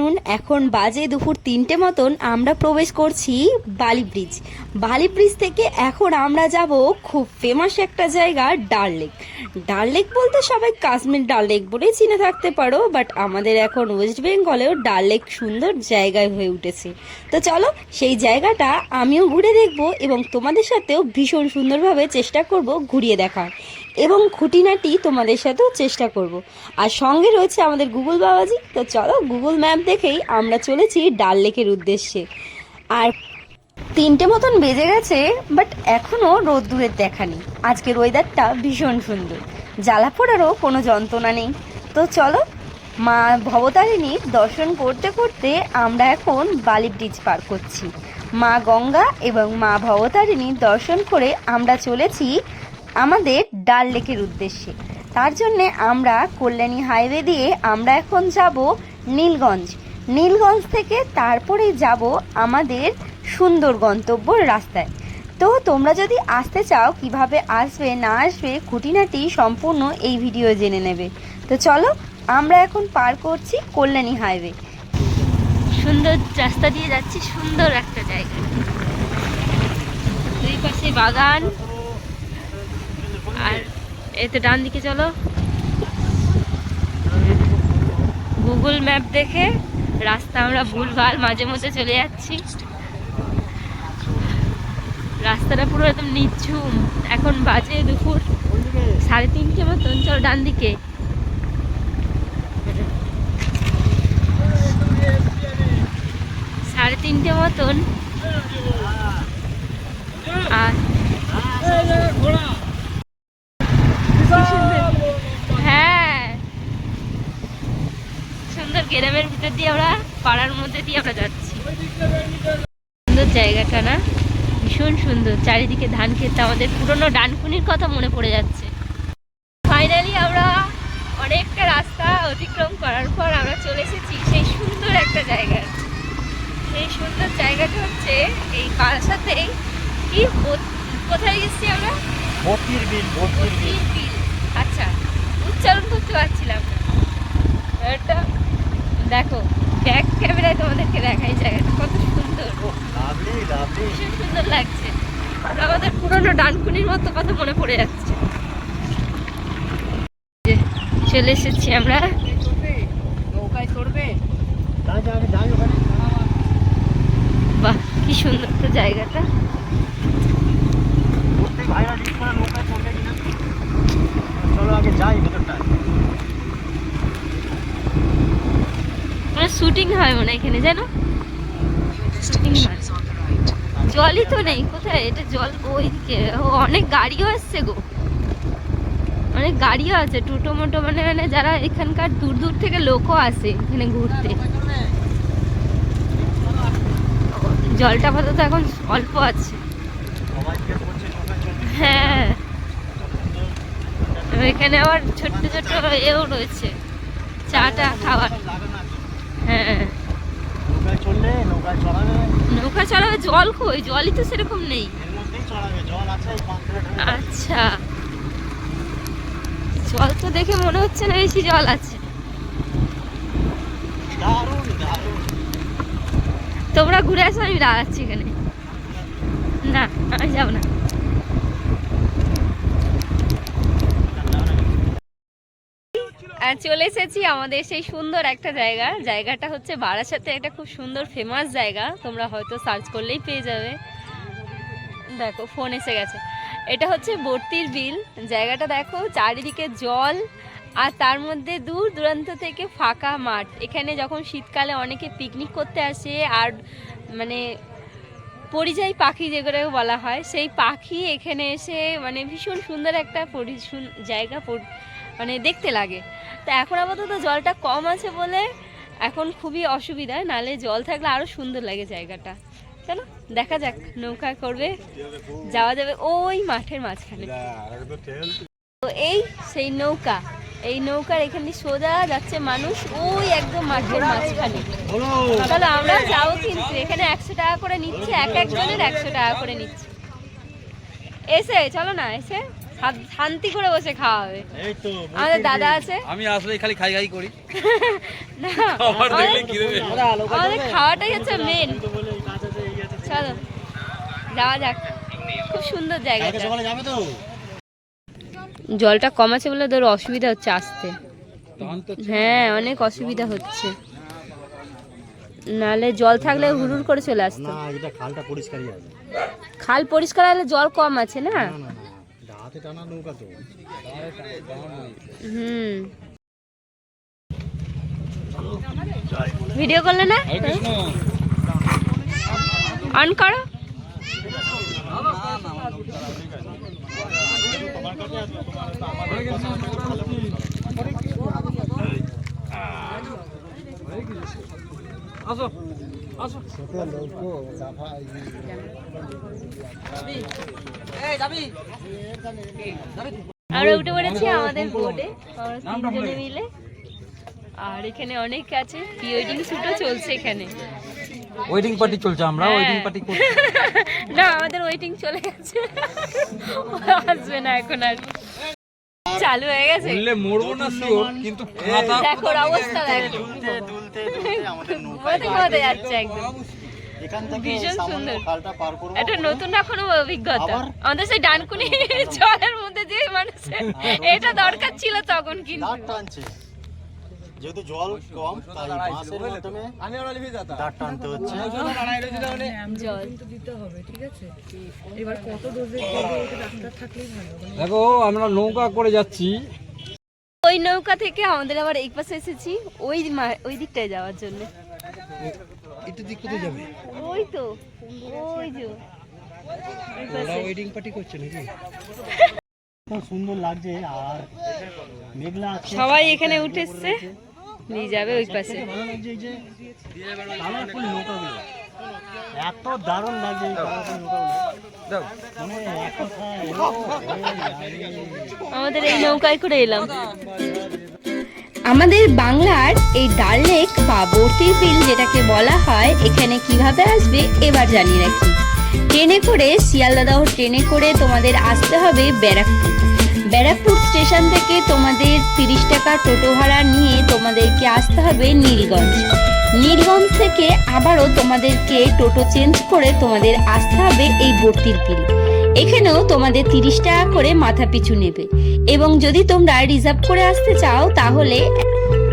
Afternoon এখন বাজে দুপুর তিনটে মতন আমরা প্রবেশ করছি বালি ব্রিজ। বালি ব্রিজ থেকে এখন আমরা যাব খুব ফেমাস একটা জায়গা, ডাল লেক। ডাল লেক বলতে সবাই কাশ্মীর ডাল লেক বলেই চিনে থাকতে পারো বাট আমাদের এখন ওয়েস্ট বেঙ্গলেও ডাল লেক সুন্দর জায়গায় হয়ে উঠেছে। তো চলো, সেই জায়গাটা আমিও ঘুরে দেখব এবং তোমাদের সাথেও ভীষণ সুন্দরভাবে চেষ্টা করব ঘুরিয়ে দেখার। এবং খুঁটিনাটি তোমাদের সাথেও চেষ্টা করব। আর সঙ্গে রয়েছে আমাদের গুগল বাবাজি। তো চলো গুগল ম্যাপ দেখেই আমরা চলেছি ডাল লেকের উদ্দেশ্যে। আর তিনটে মতন বেজে গেছে বাট এখনও রোদ্দুরের দেখা নেই। আজকের ওয়েদারটা ভীষণ সুন্দর। জ্বালা পোড়ারও কোনো যন্ত্রণা নেই। তো চলো, মা ভবতারিণীর দর্শন করতে করতে আমরা এখন বালি ব্রিজ পার করছি। মা গঙ্গা এবং মা ভবতারিণীর দর্শন করে আমরা চলেছি আমাদের ডাল লেকের উদ্দেশ্যে। তার জন্যে আমরা কল্যাণী হাইওয়ে দিয়ে আমরা এখন যাব নীলগঞ্জ। নীলগঞ্জ থেকে তারপরে যাব আমাদের সুন্দর গন্তব্য রাস্তায়। তো তোমরা যদি আসতে চাও, কীভাবে আসবে, না আসবে, খুঁটিনাটি সম্পূর্ণ এই ভিডিও জেনে নেবে। তো চলো, আমরা এখন পার করছি কল্যাণী হাইওয়ে। সুন্দর রাস্তা দিয়ে যাচ্ছি, সুন্দর একটা জায়গা। দুই পাশে বাগান এতে ডান দিকে চলো। গুগল ম্যাপ দেখে রাস্তা আমরা ভুলভাল মাঝে মধ্যে চলে যাচ্ছি। রাস্তাটা পুরো একদম নিঝুম। এখন বাজে দুপুর সাড়ে তিনটে মতন। চল ডান দিকে। সাড়ে তিনটে মতন আর হ্যাঁ সুন্দর ভিতর দিয়ে আমরা পাড়ার মধ্যে দিয়ে আমরা যাচ্ছি। সুন্দর জায়গাটা না? ভীষণ সুন্দর। চারিদিকে ধান ক্ষেত। আমাদের পুরনো ডানকুনির কথা মনে পড়ে যাচ্ছে। ফাইনালি আমরা অনেকটা রাস্তা অতিক্রম করার পর আমরা চলে এসেছি সেই সুন্দর একটা জায়গায়। সেই সুন্দর জায়গাটা হচ্ছে এই সাথেই কি কোথায় গেছি আমরা? বিল বিল। আচ্ছা উচ্চারণ করতে পারছিলাম না। এটা দেখো ব্যাক ক্যামেরায় তোমাদেরকে দেখাই জায়গাটা কত সুন্দর। ভীষণ সুন্দর লাগছে। আমাদের পুরনো ডানকুনির মতো কথা মনে পড়ে যাচ্ছে। চলে এসেছি আমরা। নৌকায় চড়বে। বাহ কি সুন্দর তো জায়গাটা। চলো আগে যাই। মানে শুটিং হয় মনে এখানে, জানো? শুটিং হয়। জলই তো নেই, কোথায়? এটা জল ওইদিকে। অনেক গাড়িও আসছে গো। অনেক গাড়িও আছে, টোটো মোটো মানে মানে যারা এখানকার দূর দূর থেকে লোকও আসে এখানে ঘুরতে। জলটা আপাতত এখন অল্প আছে। হ্যাঁ। এখানে আবার ছোট্ট ছোট্ট এও রয়েছে। চাটা খাওয়ার হ্যাঁ। চড়াবে? নৌকা চালাবে জল কই? জলই তো সেরকম নেই। চড়াবে আচ্ছা। জল তো দেখে মনে হচ্ছে না বেশি জল আছে। তোমরা ঘুরে আসো আমি দাঁড়াচ্ছি এখানে। না আমি যাব না আর চলে এসেছি আমাদের সেই সুন্দর একটা জায়গা। জায়গাটা হচ্ছে বারাসাতে, একটা খুব সুন্দর ফেমাস জায়গা। তোমরা হয়তো সার্চ করলেই পেয়ে যাবে। দেখো ফোন এসে গেছে। এটা হচ্ছে বর্তির বিল। জায়গাটা দেখো, চারিদিকে জল আর তার মধ্যে দূর দূরান্ত থেকে ফাঁকা মাঠ। এখানে যখন শীতকালে অনেকে পিকনিক করতে আসে আর মানে পরিযায়ী পাখি যেগুলো বলা হয়, সেই পাখি এখানে এসে মানে ভীষণ সুন্দর একটা পরি- জায়গা মানে দেখতে লাগে। তো এখন আপাতত জলটা কম আছে বলে এখন খুবই অসুবিধা, নালে জল থাকলে আরও সুন্দর লাগে জায়গাটা। চলো, দেখা যাক, নৌকা করবে, যাওয়া যাবে ওই মাঠের মাঝখানে। তো এই সেই নৌকা, এই নৌকার এখানে সোজা যাচ্ছে মানুষ ওই একদম মাঠের মাঝখানে। চলো, আমরা যাও কিন্তু এখানে একশো টাকা করে নিচ্ছে, এক একজনের একশো টাকা করে নিচ্ছে। এসে, চলো না, এসে শান্তি করে বসে খাওয়া হবে এই তো আমাদের দাদা আছে। আমি আসলে খালি খাই খাই করি। না আমার দেখলে আমাদের- খাওয়াটাই হচ্ছে মেন চলো যাওয়া যাক। খুব সুন্দর জায়গাটা। যাবে তো? জলটা কম আছে বলে তোর অসুবিধা হচ্ছে আসতে। হ্যাঁ অনেক অসুবিধা হচ্ছে। নালে জল থাকলে হুড়ুর করে চলে আসতো। না এটা খালটা পরিষ্কারই আছে। খাল পরিষ্কার হলে জল কম আছে না। হাতে টানা নৌকা তো। হুম। ভিডিও করলে না? অন করো। আসো। আমরা উঠে পড়েছি আমাদের বোটে তিনজনে মিলে। আর এখানে অনেক আছে প্রি ওয়েডিং শুটও চলছে এখানে। ওয়েডিং পার্টি চলছে আমরা হ্যাঁ। ওয়েডিং পার্টি করছি। না আমাদের ওয়েটিং চলে গেছে। আসবে না এখন আর। চালু হয়ে গেছে? বললে মরবো না শিওর কিন্তু খাতা দেখো অবস্থা দেখো। দুলতে দুলতে দুলতে আমাদের নৌকা যাচ্ছে একদম। ভীষণ সুন্দর। খালটা পার করব একটা নতুন এখনও অভিজ্ঞতা? আমাদের সেই ডানকুনি জলের মধ্যে যে মানুষের এটা দরকার ছিল তখন কিন্তু। যেহেতু জল কম তাই বাঁশের মাধ্যমে দাঁড় টানতে হচ্ছে। জল। দেখো আমরা নৌকা করে যাচ্ছি। ওই নৌকা থেকে আমাদের আবার এই পাশে এসেছি ওই মা- ওই দিকটায় যাওয়ার জন্য। একটু দিক কোথায় যাবে? ওই তো ওই যে। ওই ওয়েডিং পার্টি করছে নাকি? সুন্দর লাগছে আর মেঘলা সবাই এখানে উঠে এসছে। নিয়ে যাবে ওই পাশে। ভালো লাগছে এই যে কালারফুল নৌকাগুলো। এত দারুণ লাগছে এই কালারফুল নৌকাগুলো। আমাদের এই নৌকায় করে এলাম। আমাদের বাংলার এই ডাল লেক বা বর্তির বিল যেটাকে বলা হয় এখানে কীভাবে আসবে এবার জানিয়ে রাখি। ট্রেনে করে শিয়ালদাহ ট্রেনে করে তোমাদের আসতে হবে ব্যারাকপুর। ব্যারাকপুর স্টেশন থেকে তোমাদের তিরিশ টাকা টোটো ভাড়া নিয়ে তোমাদেরকে আসতে হবে নীলগঞ্জ। নীলগঞ্জ থেকে আবারও তোমাদেরকে টোটো চেঞ্জ করে তোমাদের আসতে হবে এই বর্তির বিল এখানেও তোমাদের তিরিশ টাকা করে মাথা পিছু নেবে এবং যদি তোমরা রিজার্ভ করে আসতে চাও তাহলে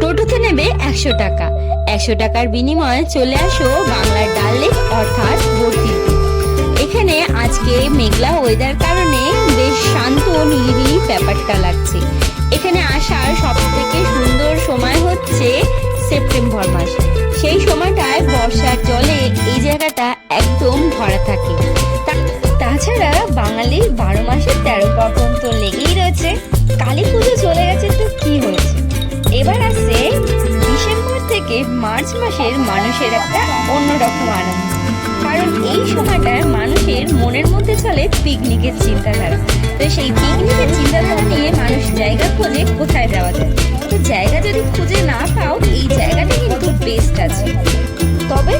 টোটোতে নেবে একশো টাকা। একশো টাকার বিনিময়ে চলে আসো বাংলার ডাল লেক অর্থাৎ বর্তির এখানে আজকে মেঘলা ওয়েদার কারণে শান্ত নিরিবিলি ব্যাপারটা লাগছে। এখানে আসার সব থেকে সুন্দর সময় হচ্ছে সেপ্টেম্বর মাস। সেই সময়টায় বর্ষার জলে এই জায়গাটা একদম ভরা থাকে। তাছাড়া বাঙালির বারো মাসের তেরো পার্বণ তো লেগেই রয়েছে। কালী পুজো চলে গেছে তো কি হয়েছে? এবার আসছে ডিসেম্বর থেকে মার্চ মাসের মানুষের একটা অন্যরকম আনন্দ। কারণ এই সময়টায় মানুষের মনের মধ্যে চলে পিকনিকের চিন্তাধারা। তো সেই পিকনিকের চিন্তাধারা নিয়ে মানুষ জায়গা খোঁজে কোথায় যাওয়া যায়? তো জায়গা যদি খুঁজে না পাও, এই জায়গাটা কিন্তু বেস্ট আছে? তবে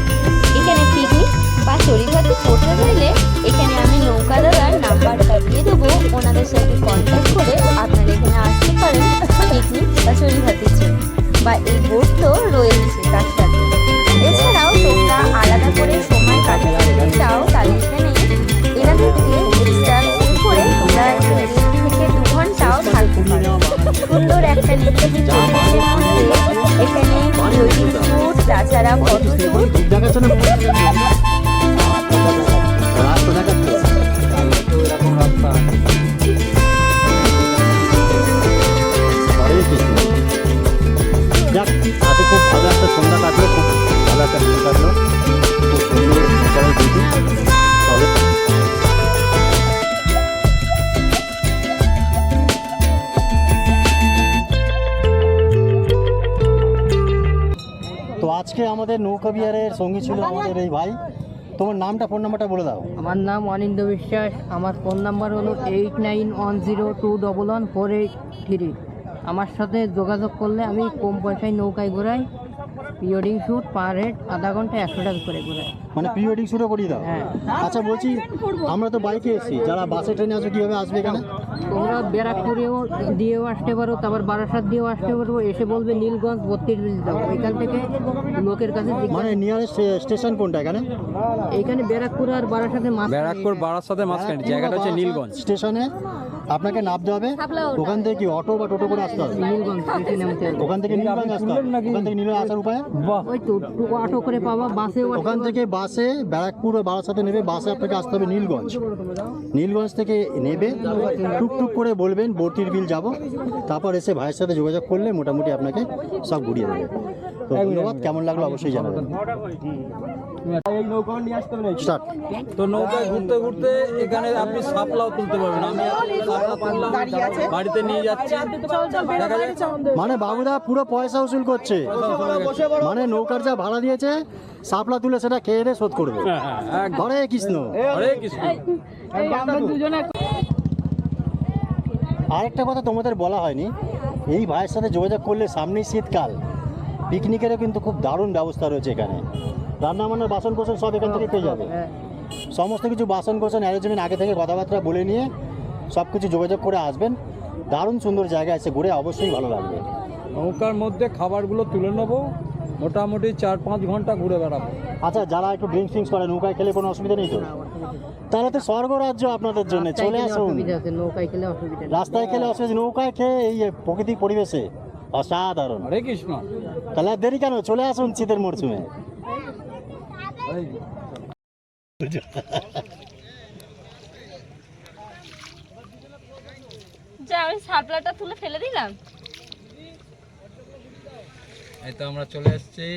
এখানে পিকনিক বা চড়িভাতি করতে চাইলে এখানে আমি নৌকা দাদার নাম্বারটা দিয়ে দেবো। ওনাদের সাথে কন্ট্যাক্ট করে আপনারা এখানে আসতে পারেন পিকনিক বা চড়িভাতির জন্য। বা এই বোট তো রয়েছে তার সাথে। এছাড়াও তোমরা আলাদা করে সময় কাটাতে চাও তাহলে এখানে এরা থেকে সুন্দর একটা নিরিবিলি এখানে শুট তাছাড়া ফটো শুট দেখাচ্ছে না রাস্তা দেখাচ্ছে হরে কৃষ্ণ। যাক আজকে খুব ভালো একটা সন্ধ্যা কাটলো খুব ভালো একটা দিন কাটলো খুব সুন্দর আমাদের নৌকা বিহারের সঙ্গী ছিল আমাদের এই ভাই। তোমার নামটা ফোন নাম্বারটা বলে দাও। আমার নাম অনিন্দ বিশ্বাস। আমার ফোন নাম্বার হলো eight nine one zero two double one four eight three আমার সাথে যোগাযোগ করলে আমি কম পয়সায় নৌকায় ঘোরাই। পিওরিং শ্যুট পার হেড আধা ঘণ্টা একশো টাকা করে করে মানে প্রি ওয়েডিং শুটও করিয়ে দাও। হ্যাঁ। আচ্ছা বলছি আমরা তো বাইকে এসেছি। যারা বাসে ট্রেনে আসবে কীভাবে আসবে এখানে? তোমরা ব্যারাকপুরেও দিয়েও আসতে পারো তারপর বারাসাত দিয়েও আসতে পারব এসে বলবে নীলগঞ্জ বত্রিশ বিল যাও এখান থেকে লোকের কাছে মানে নিয়ারেস্ট স্টেশন কোনটা এখানে? এখানে ব্যারাকপুর আর বারাসাতে মাছ ব্যারাকপুর বারার সাথে মাঝখানে জায়গাটা হচ্ছে নীলগঞ্জ। স্টেশনে আপনাকে নামতে হবে। ওখান থেকে কি অটো বা টোটো করে আসতে হবে? নীলগঞ্জ এখানে নামতে হবে। ওখান থেকে নীলগঞ্জ আসতে হবে। ওখান থেকে নীলগঞ্জ আসার উপায়? ওই তো অটো করে পাবা বাসেও আসতে ওখান থেকে বাসে ব্যারাকপুর ও বারাসাতে নেবে, বাসে আপনাকে আসতে হবে নীলগঞ্জ। নীলগঞ্জ থেকে নেবে, টুকটুক করে বলবেন বর্তির বিল যাব, তারপর এসে ভাইয়ের সাথে যোগাযোগ করলে মোটামুটি আপনাকে সব ঘুরিয়ে দেবে। ধন্যবাদ কেমন লাগল অবশ্যই জানাবেন। স্টার্ট। তো নৌকায় ঘুরতে ঘুরতে এখানে আপনি সাপলাও তুলতে পারবেন। আমি বাড়িতে নিয়ে যাচ্ছি। মানে বাবুদা পুরো পয়সা উসুল করছে। মানে নৌকার যা ভাড়া দিয়েছে সাপলা তুলে সেটা খেয়ে দিয়ে শোধ করবে। হ্যাঁ, হ্যাঁ, হরে কৃষ্ণ। হরে কৃষ্ণ। আরেকটা কথা তোমাদের বলা হয়নি। এই ভাইয়ের সাথে যোগাযোগ করলে সামনেই শীতকাল। পিকনিকেরও কিন্তু খুব দারুণ ব্যবস্থা রয়েছে এখানে। রান্না বান্নার বাসন কোসন সব এখান থেকে পেয়ে যাবে। সমস্ত কিছু বাসন কোসন অ্যারেঞ্জমেন্ট আগে থেকে কথাবার্তা বলে নিয়ে সব কিছু যোগাযোগ করে আসবেন। দারুণ সুন্দর জায়গা আছে ঘুরে অবশ্যই ভালো লাগবে। নৌকার মধ্যে খাবারগুলো তুলে নেব মোটামুটি চার পাঁচ ঘণ্টা ঘুরে বেড়াবো। আচ্ছা যারা একটু ড্রিঙ্কস ফিঙ্কস করে নৌকায় খেলে কোনো অসুবিধা নেই তো? তাহলে তো স্বর্গরাজ্য আপনাদের জন্য চলে আসুন। অসুবিধা নৌকায় খেলে অসুবিধা নেই। রাস্তায় খেলে অসুবিধা নৌকায় খেয়ে এই প্রকৃতিক পরিবেশে অসাধারণ। হরে কৃষ্ণ। তাহলে দেরি কেন? চলে আসুন শীতের মরশুমে। যা সাপলাটা তুলে ফেলে দিলাম। এই তো আমরা চলে এসেছি।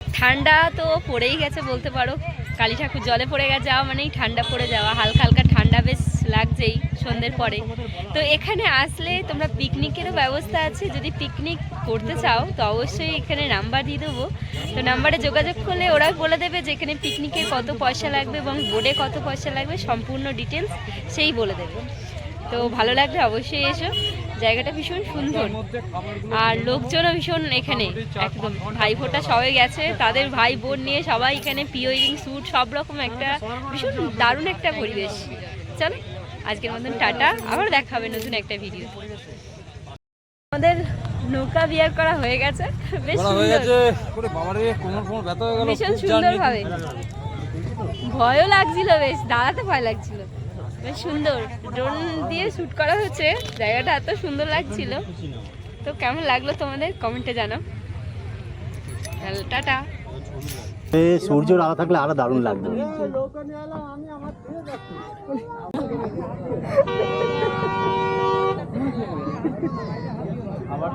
ঠান্ডা তো পড়েই গেছে বলতে পারো। কালী ঠাকুর জলে পড়ে গেছে যাওয়া মানেই ঠান্ডা পড়ে যাওয়া হালকা হালকা ঠান্ডা বেশ লাগছেই সন্ধ্যের পরে। তো এখানে আসলে তোমরা পিকনিকেরও ব্যবস্থা আছে, যদি পিকনিক করতে চাও, তো অবশ্যই এখানে নাম্বার দিয়ে দেবো। তো নাম্বারে যোগাযোগ করলে ওরা বলে দেবে যে এখানে পিকনিকে কত পয়সা লাগবে এবং বোর্ডে কত পয়সা লাগবে, সম্পূর্ণ ডিটেলস সেই বলে দেবে। তো ভালো লাগলে অবশ্যই এসো। জায়গাটা ভীষণ সুন্দর। আর লোকজনও ভীষণ এখানে, একদম। ভাই ফোটা সবাই গেছে, তাদের ভাই বোন নিয়ে সবাই এখানে পিওরিং স্যুট সব রকম একটা ভীষণ দারুণ একটা পরিবেশ। চলো আজকের মতন টাটা আবার দেখা হবে নতুন একটা ভিডিও আমাদের নৌকা বিয়ার করা হয়ে গেছে বেশ সুন্দর। ভীষণ সুন্দর ভাবে। ভয়ও লাগছিল বেশ দাঁড়াতে ভয় লাগছিল। বেশ সুন্দর ড্রোন দিয়ে শুট করা হচ্ছে জায়গাটা এত সুন্দর লাগছিল। তো কেমন লাগল তোমাদের? কমেন্টে জানাও। টাটা। সূর্যের আলো থাকলে আরও দারুণ লাগবে। আবার